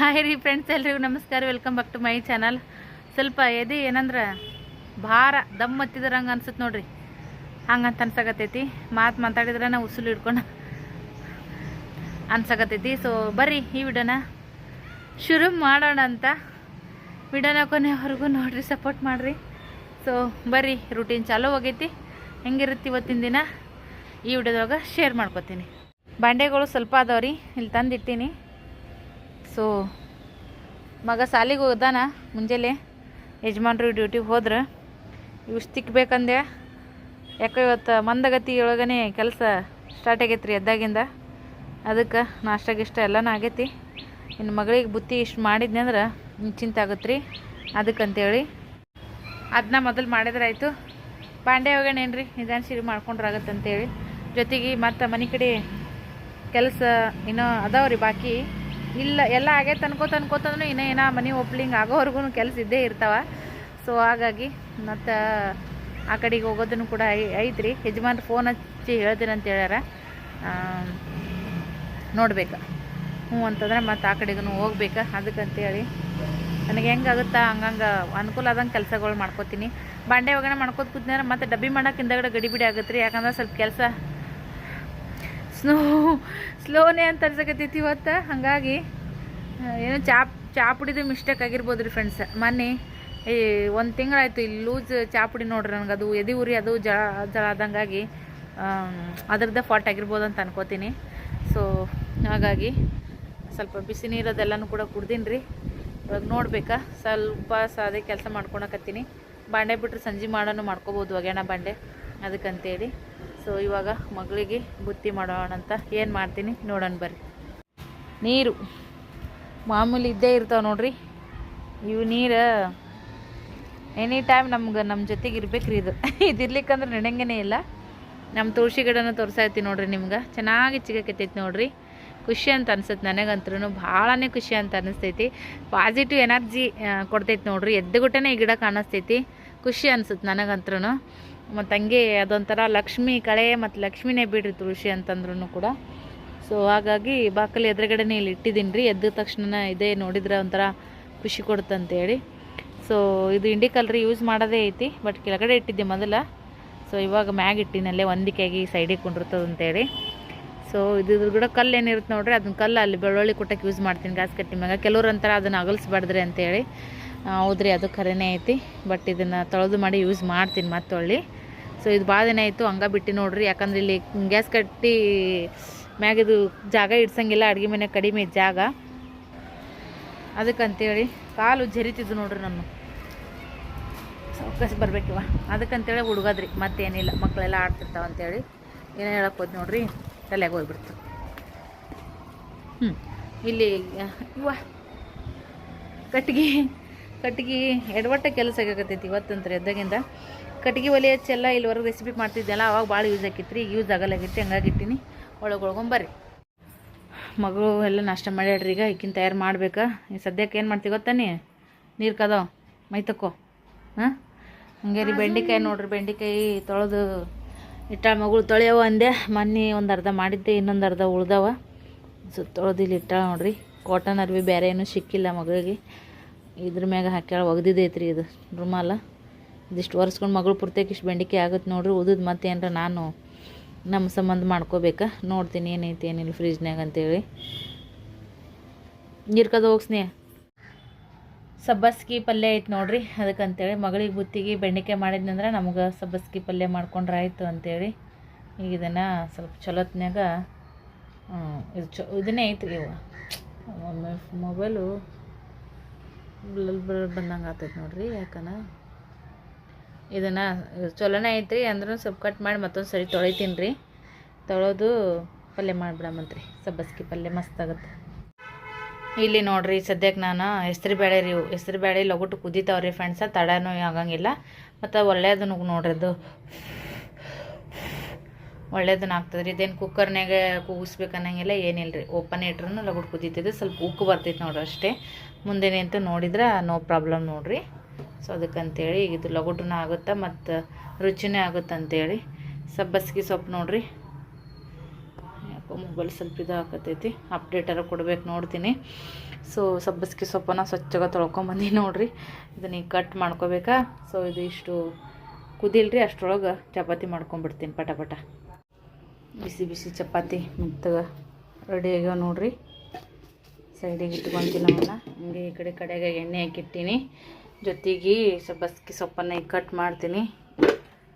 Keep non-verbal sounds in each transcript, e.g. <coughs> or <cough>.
Hi ರೀ friends ಎಲ್ರಿಗೂ ನಮಸ್ಕಾರ. Welcome back to my channel ಸ್ವಲ್ಪ ಎದೆ ಏನಂದ್ರೆ, ಭಾರ ದಮ್ ಹಂಗೆ ಅನ್ಸುತ್ತೆ ನೋಡ್ರಿ. ಹಂಗಂತ ಅನ್ಸಕತ್ತೈತಿ. ಮಾತು ಮಾತಾಡಿದ್ರೆ ನಾವು ಉಸುಲು ಹಿಡ್ಕೊಂಡು ಅನ್ಸಕತ್ತೈತಿ. ಸೊ ಬರ್ರಿ ಈ ವಿಡಿಯೋನ ಶುರು ಮಾಡೋಣ ಅಂತ ವಿಡಿಯೋನ ಕೊನೆವರೆಗೂ ನೋಡ್ರಿ ಸಪೋರ್ಟ್ ಮಾಡಿರಿ. ಸೊ ಬರ್ರಿ ರೂಟೀನ್ ಚಾಲೂ ಹೋಗೈತಿ. ಹೆಂಗಿರುತ್ತೆ ಇವತ್ತಿನ ದಿನ? ಈ ವಿಡಿಯೋದೊಳಗೆ ಶೇರ್ ಮಾಡ್ಕೊತೀನಿ. ಬಾಂಡೆಗಳು ಸ್ವಲ್ಪ ಅದಾವ್ರಿ. ಇಲ್ಲಿ ತಂದಿಟ್ಟೀನಿ. ಸೊ ಮಗ ಸಾಲಿಗೆ ಹೋದಾನ ಮುಂಜಾನೆ. ಯಜಮಾನ್ರು ಡ್ಯೂಟಿಗೆ ಹೋದ್ರೆ. ಇವು ತಿಕ್ಕಬೇಕಂದೆ ಯಾಕೋ ಇವತ್ತು ಮಂದಗತಿ ಒಳಗನೆ ಕೆಲಸ ಸ್ಟಾರ್ಟ್ ಆಗೈತೆ ರೀ ಎದ್ದಾಗಿಂದ. ಅದಕ್ಕೆ ನಾಷ್ಟ ಗಿಷ್ಟ ಎಲ್ಲನೂ ಆಗೈತಿ. ಇನ್ನು ಮಗಳಿಗೆ ಬುತ್ತಿ ಇಷ್ಟು ಮಾಡಿದ್ನಿ ಅಂದ್ರೆ ಚಿಂತೆ ಆಗುತ್ತೆ ರೀ ಅದಕ್ಕಂತೇಳಿ ಅದನ್ನ ಮೊದಲು ಮಾಡಿದ್ರೆ ಆಯಿತು ಬಾಂಡೆ ಹೋಗೋಣೇನು ರೀ ನಿಧಾನ ಸಿರಿ ಮಾಡ್ಕೊಂಡ್ರೆ ಆಗತ್ತೆ ಅಂತೇಳಿ ಜೊತೆಗೆ ಮತ್ತು ಮನೆ ಕಡೆ ಕೆಲಸ ಇನ್ನೂ ರೀ ಬಾಕಿ. ಇಲ್ಲ, ಎಲ್ಲ ಆಗೈತೆ ಅನ್ಕೋತ ಅನ್ಕೋತಂದ್ರೂ ಇನ್ನೂ ಏನೋ ಮನೆ ಓಪ್ಲಿಂಗ್ ಆಗೋವರೆಗೂ ಕೆಲಸ ಇದ್ದೇ ಇರ್ತಾವೆ. ಸೊ ಹಾಗಾಗಿ ಮತ್ತು ಆ ಕಡೆಗೆ ಹೋಗೋದನ್ನು ಕೂಡ ಐತ್ರಿ. ಯಜಮಾನ್ರು ಫೋನ್ ಹಚ್ಚಿ ಹೇಳ್ತೀನಿ ಅಂತ ಹೇಳ್ಯಾರ ನೋಡ್ಬೇಕು. ಹ್ಞೂ ಅಂತಂದ್ರೆ ಮತ್ತು ಆ ಕಡೆಗೂ ಹೋಗ್ಬೇಕು. ಅದಕ್ಕಂತೇಳಿ ನನಗೆ ಹೆಂಗಾಗುತ್ತಾ ಹಂಗಂಗೆ ಅನುಕೂಲ ಆದಂಗೆ ಕೆಲಸಗಳು ಮಾಡ್ಕೋತೀನಿ. ಬಾಂಡೆ ಒಗ್ಗರಣೆ ಮಾಡ್ಕೋತ ಕೂತ್ನಾರ ಮತ್ತು ಡಬ್ಬಿ ಮಾಡೋಕೆ ಹಿಂದಗಡೆ ಗಡಿಬಿಡಿ ಆಗುತ್ತೆ ರೀ ಯಾಕಂದ್ರೆ ಸ್ವಲ್ಪ ಕೆಲಸ ಸ್ಲೋ ಸ್ಲೋನೇ ಅಂತ ಅನ್ಸಕತ್ತೈತಿ ಇವತ್ತು. ಹಾಗಾಗಿ ಏನೋ ಚಾಪ್ ಚಾ ಪುಡಿದು ಮಿಸ್ಟೇಕ್ ಆಗಿರ್ಬೋದು ರೀ ಫ್ರೆಂಡ್ಸ್ ಮೊನ್ನೆ ಈ ಒಂದು ತಿಂಗಳಾಯ್ತು ಇಲ್ಲಿ ಲೂಸ್ ಚಾಪುಡಿ ನೋಡ್ರಿ ನನಗೆ. ಅದು ಎದೆ ಉರಿ, ಅದು ಜಳ ಜಳ ಆದಂಗಾಗಿ ಅದ್ರದ್ದೇ ಫಾಟ್ ಆಗಿರ್ಬೋದು ಅಂತ ಅನ್ಕೋತೀನಿ. ಸೊ ಹಾಗಾಗಿ, ಸ್ವಲ್ಪ ಬಿಸಿ ನೀರದೆಲ್ಲನೂ ಕೂಡ ಕುಡ್ದೀನಿ ರೀ. ಇವಾಗ ನೋಡ್ಬೇಕಾ, ಸ್ವಲ್ಪ ಸಾದೆ ಕೆಲಸ ಮಾಡ್ಕೊಳಕತ್ತೀನಿ ಬಾಂಡೆ ಬಿಟ್ಟರೆ ಸಂಜೆ ಮಾಡೋನು ಮಾಡ್ಕೋಬೋದು, ಒಗ್ಯಾಣ ಬಾಂಡೆ. ಅದಕ್ಕಂತೇಳಿ. ಸೊ ಇವಾಗ ಮಗಳಿಗೆ ಬುತ್ತಿ ಮಾಡೋಣ ಅಂತ ಏನು ಮಾಡ್ತೀನಿ ನೋಡೋಣ ಬರ್ರಿ. ನೀರು. ಮಾಮೂಲಿ ಇದ್ದೇ ಇರ್ತಾವೆ ನೋಡ್ರಿ. ಇವು ನೀರು ಎನಿ ಟೈಮ್ ನಮ್ಗೆ ನಮ್ಮ ಜೊತೆಗೆ ಇರ್ಬೇಕ್ರಿ ಇದು. <laughs> ಇದಿರ್ಲಿಕ್ಕಂದ್ರೆ ನಡೆಯಂಗೇ ಇಲ್ಲ. ನಮ್ಮ ತುಳಸಿ ಗಿಡನ ತೋರಿಸಾಯ್ತಿ ನೋಡ್ರಿ ನಿಮ್ಗೆ. ಚೆನ್ನಾಗಿ ಚಿಗಕತ್ತೈತಿ ನೋಡ್ರಿ. ಖುಷಿ ಅಂತ ಅನ್ಸುತ್ತೆ ನನಗಂತೂ ಭಾಳನೇ ಖುಷಿ ಅಂತ ಅನಿಸ್ತೈತಿ. ಪಾಸಿಟಿವ್ ಎನರ್ಜಿ ಕೊಡ್ತೈತಿ ನೋಡ್ರಿ. ಎದ್ದುಗುಟ್ಟನೆ ಈ ಗಿಡ ಕಾಣಿಸ್ತೈತಿ. ಖುಷಿ ಅನ್ಸುತ್ತೆ ನನಗಂತ್ರೂ ಮತ್ತು ಹಂಗೆ ಅದೊಂಥರ ಲಕ್ಷ್ಮಿ ಕಳೆ ಮತ್ತು ಲಕ್ಷ್ಮಿನೇ ಬಿಡ್ರಿ ತುಳಸಿ ಅಂತಂದ್ರೂ ಕೂಡ. ಸೊ ಹಾಗಾಗಿ ಬಾಕಲಿ ಎದುರುಗಡೆನೇ ಇಲ್ಲಿ ಇಟ್ಟಿದ್ದೀನಿ ರೀ ಎದ್ದ ತಕ್ಷಣ ಇದೇ ನೋಡಿದ್ರೆ ಒಂಥರ ಖುಷಿ ಕೊಡುತ್ತಂತೇಳಿ ಸೊ ಇದು ಇಂಡಿಕಲ್ರಿ ಯೂಸ್ ಮಾಡೋದೇ ಐತಿ ಬಟ್ ಕೆಳಗಡೆ ಇಟ್ಟಿದ್ದೆ ಮೊದಲ. ಸೊ ಇವಾಗ ಮ್ಯಾಗ ಇಟ್ಟಿನಲ್ಲೇ ಒಂದಿಕೆಯಾಗಿ ಸೈಡಿಗೆ ಕುಂಡಿರ್ತದೆ ಅಂತೇಳಿ ಸೊ ಇದು ಕೂಡ ಕಲ್ಲು ಏನಿರುತ್ತೆ ನೋಡ್ರಿ, ಅದನ್ನ ಕಲ್ಲು ಅಲ್ಲಿ ಬೆಳ್ಳುಳ್ಳಿ ಕುಟ್ಟಕ್ಕೆ ಯೂಸ್ ಮಾಡ್ತೀನಿ ಗ್ಯಾಸ್ ಕಟ್ಟಿ ಮ್ಯಾಗ. ಕೆಲವ್ರು ಅಂತಾರೆ ಅದನ್ನು ಅಗಲ್ಸ್ಬಾರ್ದ್ರಿ ಅಂತೇಳಿ ಹೌದ್ರಿ, ಅದು ಖರೇನೇ ಐತಿ ಬಟ್ ಇದನ್ನು ತೊಳೆದು ಮಾಡಿ ಯೂಸ್ ಮಾಡ್ತೀನಿ ಮತ್ತೆ ಹೊಳ್ಳಿ ಸೊ ಇದು ಭಾಳ ದಿನ ಆಯಿತು, ಹಂಗೆ ಬಿಟ್ಟು ನೋಡ್ರಿ. ಯಾಕಂದ್ರೆ ಇಲ್ಲಿ ಗ್ಯಾಸ್ ಕಟ್ಟಿ ಮ್ಯಾಗಿದು ಜಾಗ ಇಡ್ಸಂಗಿಲ್ಲ, ಅಡುಗೆ ಮನೆ ಕಡಿಮೆ ಜಾಗ. ಅದಕ್ಕಂತೇಳಿ ಕಾಲು ಜರಿತಿದ್ದು ನೋಡ್ರಿ ನಾನು ಸಾವ್ಕಾಶ ಬರಬೇಕಿವ. ಅದಕ್ಕಂತೇಳಿ ಹುಡುಗದ್ರಿ, ಮತ್ತೇನಿಲ್ಲ. ಮಕ್ಕಳೆಲ್ಲ ಆಡ್ತಿರ್ತಾವ ಅಂತೇಳಿ ಏನೇ ಹೇಳಕ್ಕೆ ಹೋದ್ ನೋಡ್ರಿ ತಲೆಗೆ ಹೋಗ್ಬಿಡ್ತು. ಹ್ಞೂ ಇಲ್ಲಿ ಇವ ಕಟ್ಗೆ ಕಟ್ಗೆ ಎಡವಟ್ಟ ಕೆಲಸ ಆಗಕತ್ತೈತಿ ಇವತ್ತಂತ್ರ ಎದ್ದಾಗಿಂದ. ಕಟ್ಗೆ ಒಲೆ ಹಚ್ಚೆಲ್ಲ ಇಲ್ಲಿವರೆಗೆ ರೆಸಿಪಿ ಮಾಡ್ತಿದ್ದೆಲ್ಲ, ಅವಾಗ ಭಾಳ ಯೂಸ್ ಆಕಿತ್ತು ರೀ. ಯೂಸ್ ಆಗಲ್ಲಾಗಿತ್ತು ಹಂಗಾಗಿ ಇಟ್ಟಿನಿ. ಒಳಗೆ ಒಳಗೊಂಬರ್ರಿ ಮಗಳು ಎಲ್ಲ ನಾಷ್ಟ ಮಾಡ್ಯಾಡ್ರಿ ಈಗ ಈಗಿನ ತಯಾರು ಮಾಡ್ಬೇಕಾ? ಈಗ ಸದ್ಯಕ್ಕೆ ಏನು ಮಾಡ್ತೀವಿ ಗೊತ್ತಾನೆ ನೀರು ಕದಾವ, ಮೈ ತಕ್ಕೋ ಹಾಂ? ಹಂಗೆ ರೀ, ಬೆಂಡೆಕಾಯಿ ನೋಡ್ರಿ, ಬೆಂಡೆಕಾಯಿ ತೊಳೆದು ಇಟ್ಟ ಮಗಳು ತೊಳೆಯವ ಅಂದೆ. ಮೊನ್ನೆ ಒಂದು ಅರ್ಧ ಮಾಡಿದ್ದೆ, ಇನ್ನೊಂದು ಅರ್ಧ ಉಳ್ದವ. ಸೊ, ತೊಳೆದು ಇಲ್ಲಿ ಇಟ್ಟ ನೋಡ್ರಿ. ಕಾಟನ್ ಅರ್ವಿ ಬೇರೆ ಏನೂ ಸಿಕ್ಕಿಲ್ಲ ಮಗಳಿಗೆ. ಇದ್ರ ಮ್ಯಾಗ ಹಾಕ್ಯಾಳ ಒಗ್ದಿದ್ದೈತ್ರಿ ಇದು ರುಮಾಲ. ಇದಿಷ್ಟು ಒರೆಸ್ಕೊಂಡು ಮಗಳು ಪೂರ್ತಿಯಾಗಿ ಇಷ್ಟು ಬೆಂಡಿಕೆ ಆಗುತ್ತೆ ನೋಡ್ರಿ, ಉದ್ದದ ಮತ್ತೆ ಏನಾರ ನಾನು ನಮ್ಮ ಸಂಬಂಧ ಮಾಡ್ಕೋಬೇಕಾ. ನೋಡ್ತೀನಿ ಏನೈತಿ, ಏನಿಲ್ಲ ಫ್ರಿಜ್ನಾಗ ಅಂತೇಳಿ. ನೀರು ಕದ ಹೋಗ್ಸ್ನೇ ಸಬ್ಬಸ್ಗಿ ಪಲ್ಯ ಐತೆ ನೋಡ್ರಿ, ಅದಕ್ಕಂತೇಳಿ ಮಗಳಿಗೆ ಬುತ್ತಿಗೆ ಬೆಂಡಿಕೆ ಮಾಡಿದ್ನಂದ್ರೆ ನಮ್ಗೆ ಸಬ್ಬಸ್ಗಿ ಪಲ್ಯ ಮಾಡ್ಕೊಂಡ್ರೆ ಆಯಿತು ಅಂತೇಳಿ. ಈಗ ಇದನ್ನು ಸ್ವಲ್ಪ ಚಲೋತ್ನಾಗ ಇದು ಚೊ, ಇದನ್ನೇ ಐತ್ರಿ ಒಮ್ಮೆ ಮೊಬೈಲು ಬಂದಂಗೆ ಆಗ್ತೈತೆ ನೋಡ್ರಿ ಯಾಕನ? ಇದನ್ನು ಚಲೋನೇ ಐತ್ರಿ ಅಂದ್ರೂ ಸ್ವಲ್ಪ ಕಟ್ ಮಾಡಿ ಮತ್ತೊಂದು ಸರಿ ತೊಳಿತೀನಿ ರೀ. ತೊಳೋದು ಪಲ್ಯ ಮಾಡಿಬಿಡಮಂತ್ರಿ. ಸಬ್ಬಸ್ಗಿ ಪಲ್ಯ ಮಸ್ತ್ ಆಗುತ್ತೆ. ಇಲ್ಲಿ ನೋಡ್ರಿ ಸದ್ಯಕ್ಕೆ ನಾನು ಹೆಸ್ರು ಬೇಳೆ ರೀ, ಹೆಸ್ರು ಬೇಳೆ ಲಗುಟ್ಟು ಕುದಿತಾವ್ರಿ ಫ್ರೆಂಡ್ಸ ತಡನೂ ಆಗಂಗಿಲ್ಲ. ಮತ್ತು ಒಳ್ಳೆಯದು ನೋಡ್ರಿ ಅದು. ಒಳ್ಳೇದನ್ನ ಆಗ್ತದೆ ರೀ. ಇದೇನು ಕುಕ್ಕರ್ನಾಗ ಕೂಗಿಸ್ಬೇಕು ಅನ್ನಂಗಿಲ್ಲ, ಏನಿಲ್ಲ ರೀ. ಓಪನ್ ಇಟ್ರೂ ಲಗುಟ್ ಕುದೀತಿದ್ದು ಸ್ವಲ್ಪ ಉಕ್ಕು ಬರ್ತೈತೆ ನೋಡ್ರಿ ಅಷ್ಟೇ. ಮುಂದೆ ನಿಂತು ನೋಡಿದ್ರೆ ನೋ ಪ್ರಾಬ್ಲಮ್ ನೋಡ್ರಿ. ಸೊ ಅದಕ್ಕಂತೇಳಿ ಇದು ಲಗುಟನ ಆಗುತ್ತೆ ಮತ್ತು ರುಚಿನೇ ಆಗುತ್ತೆ ಅಂತೇಳಿ ಸಬ್ಬಸ್ಗೆ ಸೊಪ್ಪು ನೋಡ್ರಿ. ಯಾಕೋ ಮೊಬೈಲ್ ಸ್ವಲ್ಪ ಇದು ಹಾಕತೈತಿ ಅಪ್ಡೇಟರ ಕೊಡ್ಬೇಕು ನೋಡ್ತೀನಿ. ಸೊ ಸಬ್ಬಸ್ಗೆ ಸೊಪ್ಪನ್ನ ಸ್ವಚ್ಛಗೆ ತೊಳ್ಕೊಂಬಂದು ನೋಡ್ರಿ. ಇದನ್ನ ಈಗ ಕಟ್ ಮಾಡ್ಕೋಬೇಕಾ? ಸೊ ಇದು ಇಷ್ಟು ಕುದಿಲ್ರಿ, ಅಷ್ಟರೊಳಗೆ ಚಪಾತಿ ಮಾಡ್ಕೊಂಬಿಡ್ತೀನಿ ಪಟ ಪಟ. ಬಿಸಿ ಬಿಸಿ ಚಪಾತಿ ಮೆತ್ತಗೆ ರೆಡಿ ಆಗ್ಯಾವ ನೋಡ್ರಿ. ಸೈಡಿಗೆ ಇಟ್ಕೊಂತೀನಿ ಅವನ್ನ ಹಿಂಗೆ ಈ ಕಡೆ ಕಡೆಗೆ ಎಣ್ಣೆ ಹಾಕಿಟ್ಟಿನಿ. ಜೊತೆಗೆ ಸಬ್ಬಸ್ಗೆ ಸೊಪ್ಪನ್ನು ಈಗ ಕಟ್ ಮಾಡ್ತೀನಿ.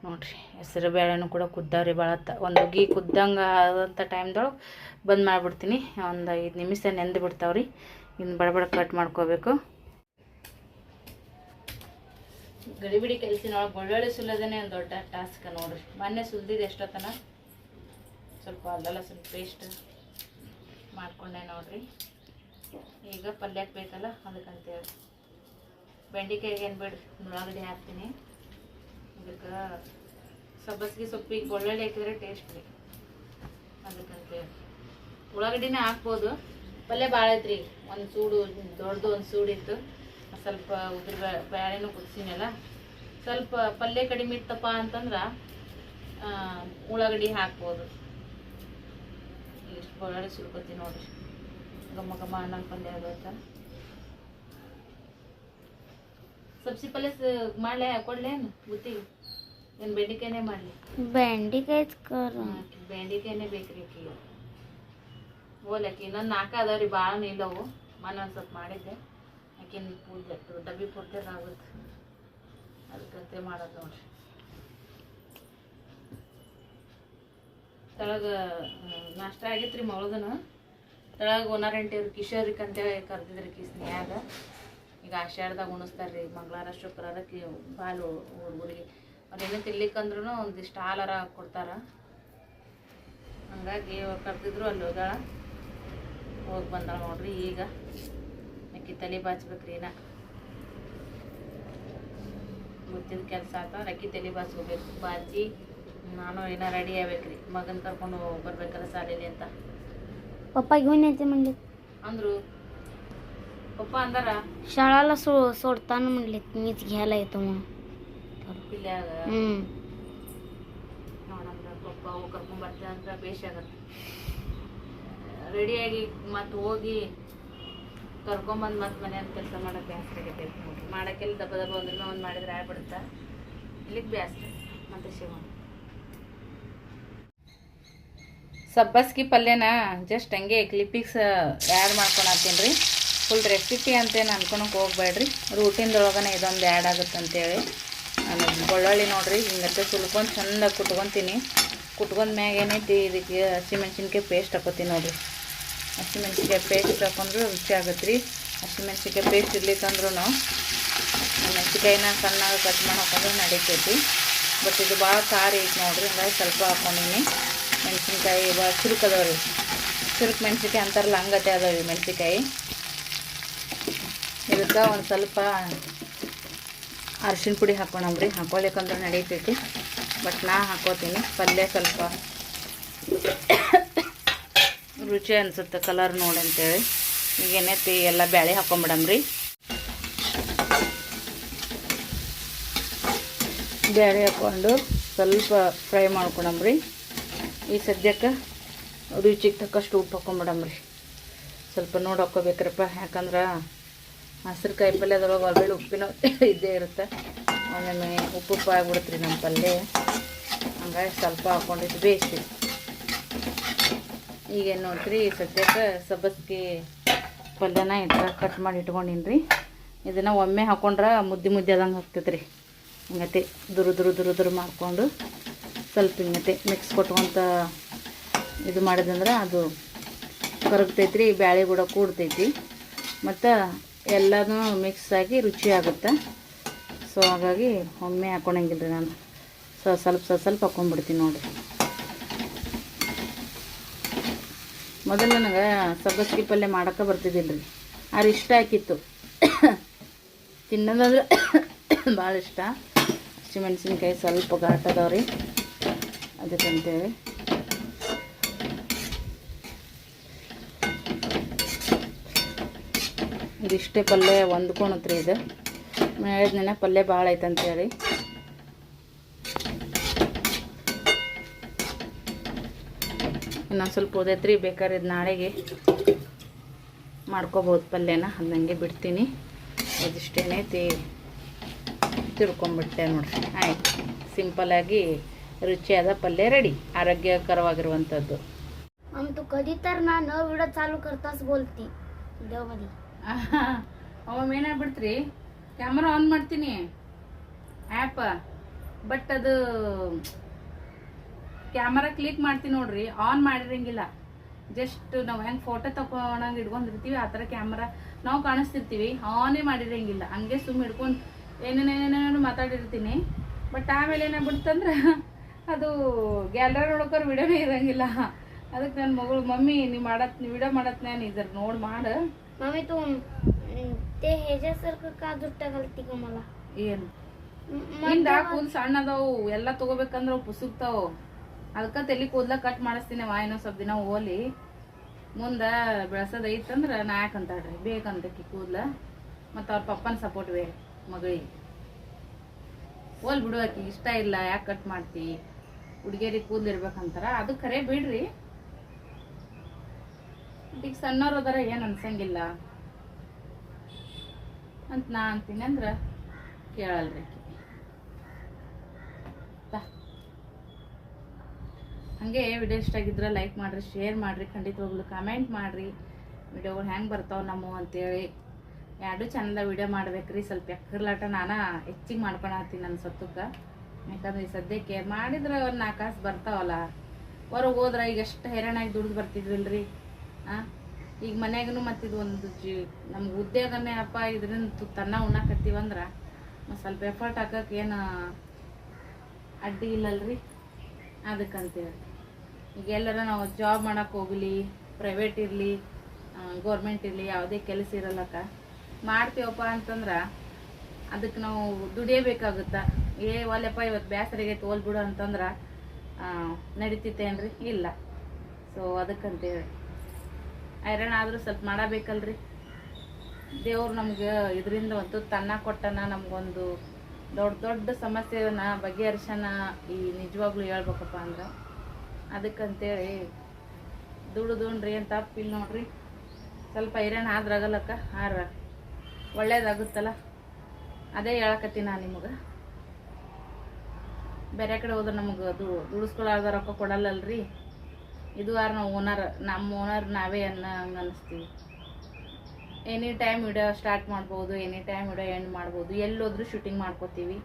ನೋಡಿರಿ, ಹೆಸರು ಬೇಳೆನೂ ಕೂಡ ಕುದ್ದಾವ್ರಿ ಭಾಳತ್ತ ಒಂದು ಉಗಿ ಕುದ್ದಂಗೆ ಆದಂಥ ಟೈಮ್ದೊಳಗೆ ಬಂದ್ ಮಾಡಿಬಿಡ್ತೀನಿ. ಒಂದು ಐದು ನಿಮಿಷ ನೆಂದು ಬಿಡ್ತಾವ್ರಿ. ಇನ್ನು ಬಡ ಕಟ್ ಮಾಡ್ಕೋಬೇಕು. ಗಡಿಬಿಡಿ ಕೆಲಸಿನೊಳಗೆ ಬೆಳ್ಳುಳ್ಳಿ ಸುಲ್ಲೋದೇ ಒಂದು ದೊಡ್ಡ ಟಾಸ್ಕ್ ನೋಡ್ರಿ. ಮೊನ್ನೆ ಸುಲ್ದಿದ್ದು ಎಷ್ಟೊತ್ತನ? ಸ್ವಲ್ಪ ಅಲ್ಲೆಲ್ಲ ಸ್ವಲ್ಪ ಪೇಸ್ಟ್ ಮಾಡ್ಕೊಂಡೆ ನೋಡ್ರಿ. ಈಗ ಪಲ್ಯಕ್ಕೆ ಬೇಕಲ್ಲ, ಅದಕ್ಕಂತೇಳಿ. ಬೆಂಡೆಕಾಯಿಗೆ ಏನು ಬಿಡ್ರಿ? ಉಳ್ಳಾಗಡ್ಡಿ ಹಾಕ್ತೀನಿ. ಅದಕ್ಕೆ ಸಬ್ಬಸ್ಗೆ ಸೊಪ್ಪಿಗೆ ಬೆಳ್ಳುಳ್ಳಿ ಹಾಕಿದ್ರೆ ಟೇಸ್ಟ್ ರೀ. ಅದಕ್ಕಂತೇಳಿ ಉಳ್ಳಾಗಡ್ಡಿನೇ ಹಾಕ್ಬೋದು. ಪಲ್ಯ ಭಾಳ ಐತ್ರಿ. ಒಂದು ಸೂಡು, ದೊಡ್ಡದು ಒಂದು ಸೂಡಿತ್ತು ಸ್ವಲ್ಪ ಉದ್ರ ಬ್ಯಾಳೆನೂ ಕುದಿಸಿನಲ್ಲ. ಸ್ವಲ್ಪ ಪಲ್ಯ ಕಡಿಮೆ ಇತ್ತಪ್ಪ ಅಂತಂದ್ರೆ ಉಳ್ಳಾಗಡ್ಡಿ ಹಾಕ್ಬೋದು. ಇಷ್ಟು ಬೆಳ್ಳುಳ್ಳಿ ಸುಲ್ಕೊತೀನಿ ನೋಡಿರಿ. ಗಮ್ಮ ಗಮ್ಮ ಅನ್ನ ಪಲ್ಯ ಆಗೋಯ್ತಾ? ಸಬ್ಸಿ ಪಲ್ಯ ಮಾಡ್ಲೆ ಕೊಡ್ಲೇನು ಬುತ್ತಿ? ಏನು ಬೆಂಡೆಕಾಯಿನೇ ಮಾಡಲಿ? ಬೆಂಡಿಕಾಯಿ ಬೆಂಡೆಕಾಯಿನೇ ಬೇಕ್ರಿ ಆಕಿಗೆ ಹೋಲಕ್ಕಿ ಇನ್ನೊಂದು ನಾಲ್ಕು ಅದಾವ್ರಿ ಭಾಳ ಇಲ್ಲವು ಮೊನ್ನೆ ಒಂದು ಸ್ವಲ್ಪ ಮಾಡಿದ್ದೆ. ಆಕಿನ ಪೂಜೆ ಡಬ್ಬಿ ಪೂರ್ತಿ ಆಗುತ್ತೆ ಅದಕ್ಕಂತೆ ಮಾಡೋದು ನೋಡ್ರಿ. ತಳಗ ನಾಷ್ಟ ಆಗೈತ್ರಿ ಮಗಳದನು ತೆಳಗ ಓನರಂಟಿವ್ರು ಕಿಶೋರಿಕ್ ಅಂತೇಳಿ ಕರ್ದಿದ್ರಿ ಕಿಸ್ನ್ಯಾಗ ಈಗ ಆಷಾಢದಾಗ ಉಣಿಸ್ತಾರೆ ರೀ ಮಂಗಳವಾರ ಶುಕ್ರವಾರ ಕಿ ಬಾಲು ಹುಡುಗರಿಗೆ ಅವ್ರೇನು ತಿನ್ಲಿಕ್ಕಂದ್ರೂ ಒಂದಿಷ್ಟು ಹಾಲಾರ ಕೊಡ್ತಾರೆ. ಹಂಗಾಗಿ ಕರೆದಿದ್ರು ಅಲ್ಲಿ ಹೋಗ ಹೋಗಿ ಬಂದಾಳ ನೋಡ್ರಿ ಈಗ. ಅಕ್ಕಿ ತಲೆ ಬಾಚ್ಬೇಕ್ರಿ ನಾ ಮುಚ್ಚಿದ ಕೆಲಸ ಆತ ಅಕ್ಕಿ ತಲೆ ಬಾಚ್ಕೋಬೇಕು. ಬಾಚಿ ನಾನು ಏನೋ ರೆಡಿ ಆಗ್ಬೇಕ್ರಿ. ಮಗನ ಕರ್ಕೊಂಡು ಬರ್ಬೇಕಲ್ಲ ಸಾಲಿಲಿ ಅಂತ. ಪಪ್ಪಾಗಿ ಅಂದ್ರು ಪಪ್ಪ ಅಂದಾರ शाळाला सो सोडताना म्हणले मीच घ्यायला येतो म्हणून ಪಿಲ್ಯಾಗ हम्म. ನೋಡಂದ್ರ ಪಪ್ಪ ಅವು ಕರ್ಕೊಂಡ್ ಬರ್ತೀನಿ ಅಂದ್ರೆ ಬೇಷ್ ಆಗತ್ತೆ ರೆಡಿಯಾಗಿ ಮತ್ತೆ ಹೋಗಿ ಕರ್ಕೊಂಬಂದು ಮತ್ತೆ ಮನೆಯಂತ ಕೆಲಸ ಮಾಡಕ್ಕೆ ಬ್ಯಾಸ್ರ ಆಗೈತೆ ನೋಡ್ರಿ ಮಾಡಕ್ಕೆಲ್ಲ ದಬ್ಬ ದಬ್ಬ ಒಂದ್ರ ಒಂದು ಮಾಡಿದ್ರೆ ಆಗ್ಬಿಡುತ್ತಾ ಇಲ್ಲಿಗೆ ಬ್ಯಾಸ್ರ ಮತ್ತೆ ಶಿವ ಸಬ್ಬಸ್ಗಿ ಪಲ್ಯನ ಜಸ್ಟ್ ಹಂಗೆ ಕ್ಲಿಪ್ಪಿಕ್ಸ್ ಆ್ಯಡ್ ಮಾಡ್ಕೊಳತ್ತೀನಿ ರೀ ಫುಲ್ ರೆಸಿಪಿ ಅಂತೇನು ಅನ್ಕೊಳಕ್ಕೆ ಹೋಗ್ಬೇಡ್ರಿ. ರೂಟಿನ್ದೊಳಗನೆ ಇದೊಂದು ಆ್ಯಡ್ ಆಗುತ್ತೆ ಅಂತೇಳಿ ನಾನು ಬೆಳ್ಳುಳ್ಳಿ ನೋಡ್ರಿ ಹಿಂಗತ್ತೆ ಸುಲ್ಕೊಂಡು ಚಂದ ಕುಟ್ಕೊತೀನಿ. ಕುಟ್ಕೊಂಡ ಮ್ಯಾಗ ಏನೈತಿ, ಇದಕ್ಕೆ ಹಸಿಮೆಣ್ಸಿನ್ಕಾಯಿ ಪೇಸ್ಟ್ ಹಾಕೋತೀನಿ ನೋಡ್ರಿ. ಹಸಿಮೆಣ್ಸಿನ್ಕಾಯಿ ಪೇಸ್ಟ್ ಹಾಕೊಂಡ್ರೆ ರುಚಿ ಆಗುತ್ತೆ ರೀ ಹಸಿಮೆಣ್ಸಿನ್ಕಾಯಿ ಪೇಸ್ಟ್ ಇರ್ಲಿಕ್ಕಂದ್ರೂ ಮೆಣಸಿಕಾಯಿನ ಸಣ್ಣಗೆ ಕಟ್ ಮಾಡಿ ಹಾಕೊಂಡ್ರೆ ನಡೀತೈತಿ. ಬಟ್ ಇದು ಭಾಳ ಖಾರ ಐತಿ ನೋಡ್ರಿ, ಹಂಗಾಗಿ ಸ್ವಲ್ಪ ಹಾಕೊಂಡಿನಿ. ಮೆಣಸಿನ್ಕಾಯಿ ಭಾಳ ಚುರುಕದವ್ರಿ. ರೀ ಚುರುಕ್ ಮೆಣಸಿನ್ಕಾಯಿ ಅಂತಾರಲ್ಲ, ಹಂಗತೆ ಅದಾವ ಮೆಣಸಿನ್ಕಾಯಿ. ಇದಕ್ಕೆ ಒಂದು ಸ್ವಲ್ಪ ಅರ್ಶಿಣ ಪುಡಿ ಹಾಕೊಣಮ್ಮ್ರಿ ಹಾಕೊಳ್ಲಿಕ್ಕಂದ್ರೆ ನಡೀತೈತಿ. ಬಟ್ ನಾ ಹಾಕೋತೀನಿ. ಪಲ್ಯ ಸ್ವಲ್ಪ ರುಚಿ ಅನ್ಸುತ್ತೆ ಕಲರ್ ನೋಡಿ ಅಂತೇಳಿ. ಈಗ ಏನೈತಿ? ಎಲ್ಲ ಬ್ಯಾಳೆ ಹಾಕೊಂಬಿಡಮ್ರಿ ಬ್ಯಾಳೆ ಹಾಕ್ಕೊಂಡು ಸ್ವಲ್ಪ ಫ್ರೈ ಮಾಡ್ಕೊಳಮ್ರಿ ಈ ಸದ್ಯಕ್ಕೆ ರುಚಿಗೆ ತಕ್ಕಷ್ಟು ಉಪ್ಪು ಹಾಕೊಂಬಿಡಮ್ರಿ ಸ್ವಲ್ಪ ನೋಡಿ ಹಾಕ್ಕೋಬೇಕ್ರಪ್ಪ ಯಾಕಂದ್ರೆ ಹಸಿರು ಕಾಯಿ ಪಲ್ಯ, ಅದ್ರೊಳಗೆ ಆಲ್ರೆಡಿ ಉಪ್ಪಿನ <laughs> ಇದ್ದೇ ಇರುತ್ತೆ. ಒಮ್ಮೊಮ್ಮೆ ಉಪ್ಪು ಉಪ್ಪು ಆಗ್ಬಿಡುತ್ತೆ ನಮ್ಮ ಪಲ್ಯ. ಹಂಗಾಗಿ ಸ್ವಲ್ಪ ಹಾಕೊಂಡಿದ್ದು ಬೇಯಿಸಿ ಈಗೇನು ನೋಡ್ರಿ ಸದ್ಯಕ್ಕೆ ಸಬ್ಬಸ್ಗೆ ಪಲ್ಯನ ಇಟ್ಟ ಕಟ್ ಮಾಡಿ ಇಟ್ಕೊಂಡಿನಿ ರೀ ಇದನ್ನು ಒಮ್ಮೆ ಹಾಕೊಂಡ್ರೆ ಮುದ್ದೆ ಮುದ್ದೆ ಆದಂಗೆ ಹಾಕ್ತೈತೆ ರೀ ಹಿಂಗತೆ ದುರು ದುರು ದುರು ದುರು ಮಾಡಿಕೊಂಡು ಸ್ವಲ್ಪ ಹಿಂಗತೆ ಮಿಕ್ಸ್ ಕೊಟ್ಕೊಂತ ಇದು ಮಾಡಿದಂದ್ರೆ ಅದು ಕರಗ್ತೈತೆ ರೀ ಬ್ಯಾಳೆ ಕೂಡ ಕೂಡ್ತೈತಿ. ಮತ್ತು ಎಲ್ಲನೂ ಮಿಕ್ಸ್ ಆಗಿ ರುಚಿ ಆಗುತ್ತೆ. ಸೊ ಹಾಗಾಗಿ ಒಮ್ಮೆ ಹಾಕೊಳಂಗಿಲ್ಲ ರೀ ನಾನು. ಸೊ ಸ್ವಲ್ಪ ಸ್ವಲ್ಪ ಹಾಕ್ಕೊಂಡ್ಬಿಡ್ತೀನಿ ನೋಡಿರಿ. ಮೊದಲು ನನಗೆ ಸಬ್ಬಸ್ಗಿ ಪಲ್ಯ ಮಾಡೋಕ್ಕೆ ಬರ್ತಿದ್ದಿಲ್ಲ ರೀ ಆದ್ರೆ ಇಷ್ಟ ಆಕಿತ್ತು <coughs> ತಿನ್ನೋದಂದ್ರೆ <coughs> ಭಾಳ ಇಷ್ಟ. ಹಸಿಮೆಣ್ಸಿನ್ಕಾಯಿ ಸ್ವಲ್ಪ ಘಾಟ್ ಅದಾವೆ ರೀ ಅದಕ್ಕಂತೇಳಿ. ಇದಿಷ್ಟೇ ಪಲ್ಯ ಹೊಂದ್ಕೊಳತ್ರಿ ಇದು ಹೇಳಿದ್ನ ಪಲ್ಯ ಭಾಳ ಐತೆ ಅಂತೇಳಿ ಇನ್ನೊಂದು ಸ್ವಲ್ಪ ಉದೈತ್ರಿ ಬೇಕಾದ್ರೆ ಇದು ನಾಳೆಗೆ ಮಾಡ್ಕೋಬೋದು ಪಲ್ಯನ ಅದನ್ನಂಗೆ ಬಿಡ್ತೀನಿ ಅದಿಷ್ಟೇನೈತಿ ತಿರ್ಕೊಂಬಿಟ್ಟೆ ನೋಡ್ರಿ ಆಯ್ತು ಸಿಂಪಲಾಗಿ ರುಚಿಯಾದ ಪಲ್ಯ ರೆಡಿ ಆರೋಗ್ಯಕರವಾಗಿರುವಂಥದ್ದು हम तो कधी तर ना न व्हिडिओ चालू करताच बोलती देवमध्ये ಒಮ್ಮೆ ಏನಾಗ್ಬಿಡ್ತ್ರಿ? ಕ್ಯಾಮ್ರಾ ಆನ್ ಮಾಡ್ತೀನಿ. ಆ್ಯಪ ಬಟ್ ಅದು ಕ್ಯಾಮರಾ ಕ್ಲಿಕ್ ಮಾಡ್ತೀನಿ ನೋಡ್ರಿ. ಆನ್ ಮಾಡಿರಂಗಿಲ್ಲ. ಜಸ್ಟ್ ನಾವು ಹೆಂಗೆ ಫೋಟೋ ತಗೊಳಂಗೆ ಇಟ್ಕೊಂಡಿರ್ತೀವಿ, ಆ ಥರ ಕ್ಯಾಮ್ರಾ ನಾವು ಕಾಣಿಸ್ತಿರ್ತೀವಿ. ಆನೇ ಮಾಡಿರಂಗಿಲ್ಲ. ಹಂಗೆ ಸುಮ್ಮ ಹಿಡ್ಕೊಂಡು ಏನೇನೇನೇನೇನು ಮಾತಾಡಿರ್ತೀನಿ. ಬಟ್ ಆಮೇಲೆ ಏನಾಗ್ಬಿಡ್ತಂದ್ರೆ, ಅದು ಗ್ಯಾಲರಿ ನೋಡೋಕೋರು ವಿಡಿಯೋನೇ ಇರಂಗಿಲ್ಲ. ಅದಕ್ಕೆ ನನ್ನ ಮಗಳು, ಮಮ್ಮಿ ನೀವು ಮಾಡತ್ ನೀವು ವಿಡಿಯೋ ಮಾಡತ್ ನಾನು ಇದ್ರ ನೋಡಿ ಮಾಡು. मम्मी तू अं, ते ह्याच्यासारखं का जुट्टा घालती का मला ಏನು म- ಹಿಂದ ಕೂದಲು ಸಣ್ಣ ಅದಾವು ಎಲ್ಲ ತಗೋಬೇಕಂದ್ರ ಅವು ಪುಸುಕ್ತಾವು ಅದಕ್ಕೆ ತಲೆ ಕೂದಲ ಕಟ್ ಮಾಡಿಸ್ತೀನಿ ವಾ ಇನ್ನೊಂದು ಸ್ವಲ್ಪ ದಿನ ಹೋಲಿ ಮುಂದೆ ಬೆಳ್ಸೋದು ಐತಂದ್ರೆ ನಾ ಯಾಕಂತಾಳ್ರಿ ಬೇಕಂತಕಿ ಕೂದಲ ಮತ್ತು ಅವ್ರ ಪಪ್ಪನ ಸಪೋರ್ಟ್ ಬೇ ಮಗಳಿಗೆ ಹೋಲ್ ಬಿಡು ಆಕಿ ಇಷ್ಟ ಇಲ್ಲ ಯಾಕೆ ಕಟ್ ಮಾಡ್ತಿ ಹುಡುಗಿಯರಿಗೆ ಕೂದಲು ಇರ್ಬೇಕಂತಾರ ಅದು ಖರೆ ಬಿಡ್ರಿ ಈಗ ಸಣ್ಣವ್ರು ಅದಾರ ಏನು ಅನ್ಸಂಗಿಲ್ಲ. ಅಂತ ನಾ ಅಂತೀನಿ ಅಂದ್ರೆ ಕೇಳಲ್ರಿ. ಹಂಗೆ ವಿಡಿಯೋ ಇಷ್ಟ ಆಗಿದ್ರೆ ಲೈಕ್ ಮಾಡ್ರಿ, ಶೇರ್ ಮಾಡ್ರಿ ಖಂಡಿತವಾಗ್ಲು ಕಮೆಂಟ್ ಮಾಡ್ರಿ. ವಿಡಿಯೋಗಳು ಹೆಂಗೆ ಬರ್ತಾವ ನಮ್ಮ ಅಂತೇಳಿ. ಎರಡು ಚಂದ ವಿಡಿಯೋ ಮಾಡ್ಬೇಕ್ರಿ, ಸ್ವಲ್ಪ ಎಕ್ಕರ್ಲಾಟ ನಾನು ಹೆಚ್ಚಿಗೆ ಮಾಡ್ಕೊಳತ್ತೀನಿ ನನ್ನ ಸತ್ತಕ್ಕೆ. ಯಾಕಂದ್ರೆ ಈ ಸದ್ಯಕ್ಕೆ ಮಾಡಿದ್ರೆ ಒಂದು ನಾಲ್ಕು ಬರ್ತಾವಲ್ಲ. ಹೊರಗೆ ಹೋದ್ರೆ ಈಗ ಎಷ್ಟು ಹೈರಾಣಾಗಿ ದುಡ್ದು ಬರ್ತಿದ್ವಿಲ್ರಿ. ಈಗ ಮನ್ಯಾಗನು ಇದು ಒಂದು ಜೀ, ನಮ್ಗೆ ಉದ್ಯೋಗನೇ ಅಪ್ಪ ಇದರಿಂದ ತನ್ನ ಉಣ್ಣಾಕತ್ತೀವಂದ್ರೆ ಮತ್ತು ಸ್ವಲ್ಪ ಎಫರ್ಟ್ ಹಾಕಕ್ಕೆ ಏನು ಅಡ್ಡಿ ಇಲ್ಲಲ್ರಿ? ಅದಕ್ಕಂತೇಳಿ. ಈಗ ಎಲ್ಲರ ನಾವು ಜಾಬ್ ಮಾಡಕ್ಕೆ ಹೋಗಲಿ ಪ್ರೈವೇಟ್ ಇರಲಿ ಗೌರ್ಮೆಂಟ್ ಇರಲಿ, ಯಾವುದೇ ಕೆಲಸ ಇರಲ್ಲಕ್ಕ, ಮಾಡ್ತೀವಪ್ಪ ಅಂತಂದ್ರೆ ಅದಕ್ಕೆ ನಾವು ದುಡಿಯಬೇಕಾಗುತ್ತಾ? ಏ ಒಲೆಪ್ಪ ಇವತ್ತು ಬೇಸರಿಗೆ ತೋಲ್ ಬಿಡು ಅಂತಂದ್ರೆ ನಡೀತಿತ್ತೇನ್ರಿ? ಇಲ್ಲ. ಸೊ ಅದಕ್ಕಂತೇಳಿ. ಐರನ್ ಆದರೂ ಸ್ವಲ್ಪ ಮಾಡಬೇಕಲ್ರಿ. ದೇವ್ರು ನಮ್ಗೆ ಇದರಿಂದ ಒಂದು ತನ್ನ ಕೊಟ್ಟನ, ನಮಗೊಂದು ದೊಡ್ಡ ದೊಡ್ಡ ಸಮಸ್ಯೆನ ಬಗೆಹರಿಸೋಣ ಈ ನಿಜವಾಗ್ಲೂ ಹೇಳ್ಬೇಕಪ್ಪ ಅಂದ್ರೆ. ಅದಕ್ಕಂತೇಳಿ ದುಡ್ದುಣ್ರಿ ಅಂತ ತಪ್ಪಿಲ್ಲ ನೋಡ್ರಿ. ಸ್ವಲ್ಪ ಐರನ್ ಆದ್ರಾಗಲ್ಲಕ್ಕ ಆರ. ಒಳ್ಳೇದಾಗುತ್ತಲ್ಲ? ಅದೇ ಹೇಳಕತ್ತೀನಿ ನಾನು ನಿಮಗೆ. ಬೇರೆ ಕಡೆ ಹೋದ್ರೆ ನಮಗೆ ಅದು ದುಡಿಸ್ಕೊಳ್ಳಾರ್ದ ರೊಕ್ಕ ಕೊಡಲ್ಲಲ್ರಿ. ಇದು ನಾವು ಓನರ್ ನಮ್ಮ ಓನರ್ ನಾವೇ ಅನ್ನೋ ಹಂಗೆ ಅನ್ನಿಸ್ತೀವಿ ಎನಿ ಟೈಮ್ ವಿಡಿಯೋ ಸ್ಟಾರ್ಟ್ ಮಾಡ್ಬೋದು ಎನಿ ಟೈಮ್ ವಿಡಿಯೋ ಎಂಡ್ ಮಾಡ್ಬೋದು, ಎಲ್ಲೋದ್ರೂ ಶೂಟಿಂಗ್ ಮಾಡ್ಕೋತೀವಿ.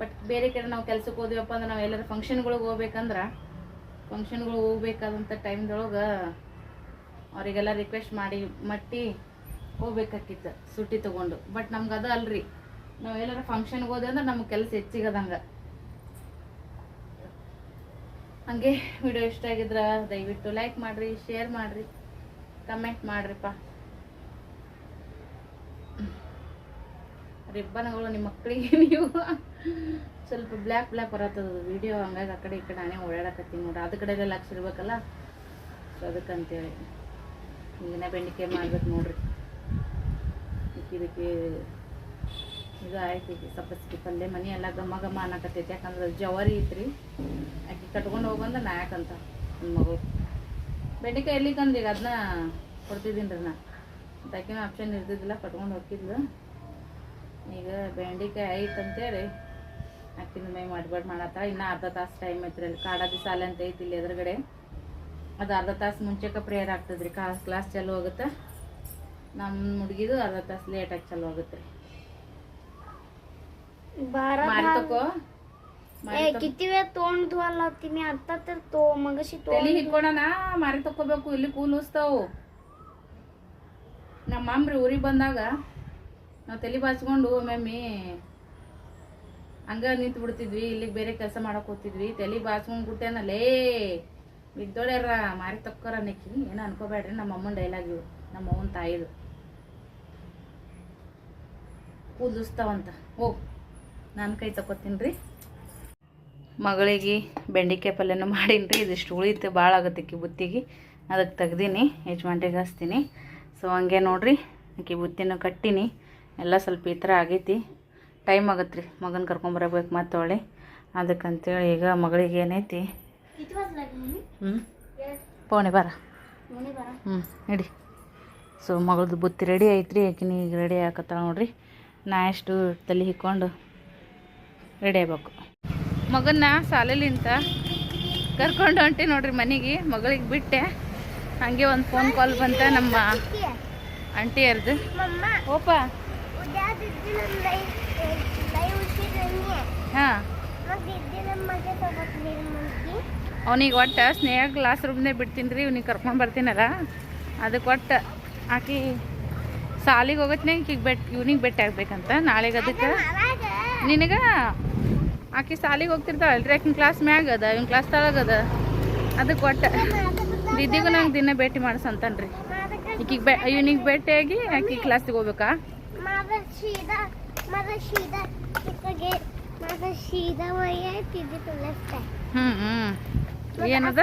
ಬಟ್ ಬೇರೆ ಕಡೆ ನಾವು ಕೆಲ್ಸಕ್ಕೆ ಹೋದ್ವಪ್ಪ ಅಂದ್ರೆ ನಾವು ಎಲ್ಲರ ಫಂಕ್ಷನ್ಗಳಿಗೆ ಹೋಗ್ಬೇಕಂದ್ರೆ ಫಂಕ್ಷನ್ಗಳು ಹೋಗ್ಬೇಕಾದಂಥ ಟೈಮ್ದೊಳಗೆ ಅವರಿಗೆಲ್ಲ ರಿಕ್ವೆಸ್ಟ್ ಮಾಡಿ ಮಟ್ಟಿ ಹೋಗ್ಬೇಕಾಕಿತ್ತು, ಸುಟ್ಟಿ ತೊಗೊಂಡು. ಬಟ್ ನಮ್ಗೆ ಅದು ಅಲ್ರಿ. ನಾವು ಎಲ್ಲರ ಫಂಕ್ಷನ್ಗೆ ಹೋದೆ ಅಂದ್ರೆ ನಮ್ಗೆ ಕೆಲಸ ಹೆಚ್ಚಿಗದಂಗೆ. ಹಾಗೆ ವಿಡಿಯೋ ಇಷ್ಟ ಆಗಿದ್ರೆ ದಯವಿಟ್ಟು ಲೈಕ್ ಮಾಡಿರಿ ಶೇರ್ ಮಾಡಿರಿ ಕಮೆಂಟ್ ಮಾಡಿರಿಪ್ಪ. ರಿಬ್ಬನ್ಗಳು ನಿಮ್ಮ ಮಕ್ಕಳಿಗೆ <laughs> ನೀವು. ಸ್ವಲ್ಪ ಬ್ಲ್ಯಾಕ್ ಬ್ಲ್ಯಾಕ್ ಬರತ್ತದ ವಿಡಿಯೋ ಹಂಗಾಗಿ ಆ ಕಡೆ ಈ ಕಡೆ ನಾನೇ ಓಡಾಡಕತ್ತೀನಿ ನೋಡ್ರಿ. ಎಲ್ಲ ಲಕ್ಷ ಇರ್ಬೇಕಲ್ಲ? ಸೊ ಅದಕ್ಕಂತೇಳಿ ಈಗಿನ ಬೆಂಡಿಕೆ ಮಾಡ್ಬೇಕು ನೋಡ್ರಿ. ಇದಕ್ಕೆ ಇದು ಆಯ್ತು ಈಗ ಪಲ್ಯ ಮನೆ ಎಲ್ಲ ಘಮ ಘಮ ಅನ್ನಕತ್ತೈತಿ. ಯಾಕಂದ್ರೆ ಜವಾರಿ ಐತ್ರಿ. ಕಟ್ಕೊಂಡು ಹೋಗಂದ ನಾಕ್ ಅಂತ ನನ್ನ ಮಗಳು. ಬೆಂಡೆಕಾಯಿ ಎಲ್ಲಿ ತಂದು ಈಗ ಅದನ್ನ ಕೊಡ್ತಿದ್ದೀನಿ ರೀ ನಾ. ಅದಕ್ಕೇನು ಆಪ್ಷನ್ ಇರ್ತಿದ್ದಿಲ್ಲ ಕಟ್ಕೊಂಡು ಹೋಗ್ತಿದ್ಲು. ಈಗ ಬೆಂಡೆಕಾಯಿ ಐತೆ ಅಂತೇಳಿ ಅಕ್ಕಿನ ಮೈ ಮಾಡ್ಬೇಡ ಮಾಡತ್ತ ಇನ್ನೂ ಅರ್ಧ ತಾಸು ಟೈಮ್ ಐತ್ರಿ ಅಲ್ಲಿ. ಕಾಡಾದಿ ಸಾಲೆ ಅಂತ ಐತಿ ಇಲ್ಲಿ ಎದುರುಗಡೆ. ಅದು ಅರ್ಧ ತಾಸು ಮುಂಚೆಕ ಪ್ರೇಯರ್ ಆಗ್ತದ್ರಿ ಕಾ ಕ್ಲಾಸ್ ಚಾಲು ಆಗುತ್ತೆ. ನಮ್ಮ ಹುಡುಗಿದು ಅರ್ಧ ತಾಸು ಲೇಟಾಗಿ ಚಾಲು ಆಗುತ್ತೆ ರೀ. ಏ ಕಿತ್ತಿ ವೇಳ ಅತ್ತ ತೋ ಮಗಸಿ ತೋ ಹಿಕ್ಕೋಣ ಮಾರಿ ತಕೋಬೇಕು ಇಲ್ಲಿ ಕೂನಿಸ್ತಾವು ನಮ್ಮ ಮಾಮ್ರಿ ಊರಿಗೆ ಬಂದಾಗ ನಾವು ತಲೆ ಬಾಸ್ಕೊಂಡು ಮಮ್ಮಿ ಹಂಗ ನಿಂತು ಬಿಡ್ತಿದ್ವಿ ಇಲ್ಲಿಗೆ ಬೇರೆ ಕೆಲಸ ಮಾಡಕ್ ಹೋಗ್ತಿದ್ವಿ ತಲೆ ಬಾಚ್ಕೊಂಡು ಬಿಟ್ಟೇನಲ್ಲೇ ಬಿದ್ದೋಳ್ಯಾರ ಮಾರಿ ತಕ್ಕರ ನೆಕ್ಕಿ ಏನು ಅನ್ಕೋಬೇಡ್ರಿ ನಮ್ಮ ಅಮ್ಮನ ಡೈಲಾಗ್ ಇವ್ರು ನಮ್ಮ ಅವನ ತಾಯಿದು. ಕೂದಿಸ್ತಾವಂತ ಹೋಗ್ ನಾನು ಕೈ ತಕೋತೀನಿ ಮಗಳಿಗೆ ಬೆಂಡೆಕಾಯಿ ಪಲ್ಯನೂ ಮಾಡೀನಿ ರೀ ಇದಿಷ್ಟು ಉಳಿತು ಭಾಳ ಕಿ ಬುತ್ತಿಗೆ. ಅದಕ್ಕೆ ತೆಗ್ದೀನಿ ಯಜಮಾಂಟಿಗೆ ಹಚ್ತೀನಿ. ಸೊ ಹಂಗೆ ನೋಡಿರಿ ಆಕೆ ಬುತ್ತಿನೂ ಕಟ್ಟಿನಿ. ಎಲ್ಲ ಸ್ವಲ್ಪ ಈ ಥರ ಆಗೈತಿ. ಟೈಮ್ ಆಗತ್ತೆ ರೀ ಮಗನ ಕರ್ಕೊಂಬರಬೇಕು ಮತ್ತೆ ಒಳ್ಳೆ ಅದಕ್ಕಂತೇಳಿ ಈಗ ಮಗಳಿಗೆ ಏನೈತಿ? ಹ್ಞೂ ಪೋಣೆ ಬಾರ? ಹ್ಞೂ ಇಡಿ. ಸೊ ಮಗಳದ್ದು ಬುತ್ತಿ ರೆಡಿ ಐತ್ರಿ ಆಕಿನ ಈಗ ರೆಡಿ ಆಗತ್ತಾಳೆ ನೋಡಿರಿ. ನಾ ಎಷ್ಟು ತಲೆ ಹಿಕ್ಕೊಂಡು ರೆಡಿ ಆಗ್ಬೇಕು. ಮಗನ್ನ ಸಾಲಲಿಂತ ಕರ್ಕೊಂಡು ಹೊಂಟಿ ನೋಡ್ರಿ ಮನೆಗೆ, ಮಗಳಿಗೆ ಬಿಟ್ಟೆ. ಹಂಗೆ ಒಂದು ಫೋನ್ ಕಾಲ್ ಬಂತ ನಮ್ಮ ಆಂಟಿಯರ್ದು. ಅರ್ದು ಓಪ. ಹಾಂ. ಅವ್ನಿಗೆ ಒಟ್ಟು ಸ್ನೇಹ ಕ್ಲಾಸ್ ರೂಮ್ನೇ ಬಿಡ್ತೀನಿ ರೀ, ಇವ್ನಿಗೆ ಕರ್ಕೊಂಡು ಬರ್ತೀನಲ್ಲ. ಅದಕ್ಕೆ ಒಟ್ಟು ಆಕಿ ಸಾಲಿಗೆ ಹೋಗತ್ನಾಗ ಈಗ ಬೆಟ್, ಇವ್ನಿಗೆ ಭೇಟಿ ಆಗ್ಬೇಕಂತ ನಾಳೆಗೆ ಅದಕ್ಕೆ. ನಿನಗೆ? ಆಕೆ ಸಾಲಿಗೆ ಹೋಗ್ತಿರ್ತಾವಲ್ರಿ ಆಕಿನ ಕ್ಲಾಸ್ ಮ್ಯಾಗ ಅದ ಇವ್ನ ಕ್ಲಾಸ್ ತಳಗದ ಅದಕ್ಕೆ ಕೊಟ್ಟ ದಿದ್ದಿಗೂ ನಂಗೆ ದಿನ ಭೇಟಿ ಮಾಡ್ಸಂತಾನ್ರಿ. ಈಕಿಗೆ ಬೆ ಇವನಿಗೆ ಭೇಟಿಯಾಗಿ ಆಕಿ ಕ್ಲಾಸಿಗೆ ಹೋಗ್ಬೇಕಾ? ಹ್ಞೂ ಏನದ?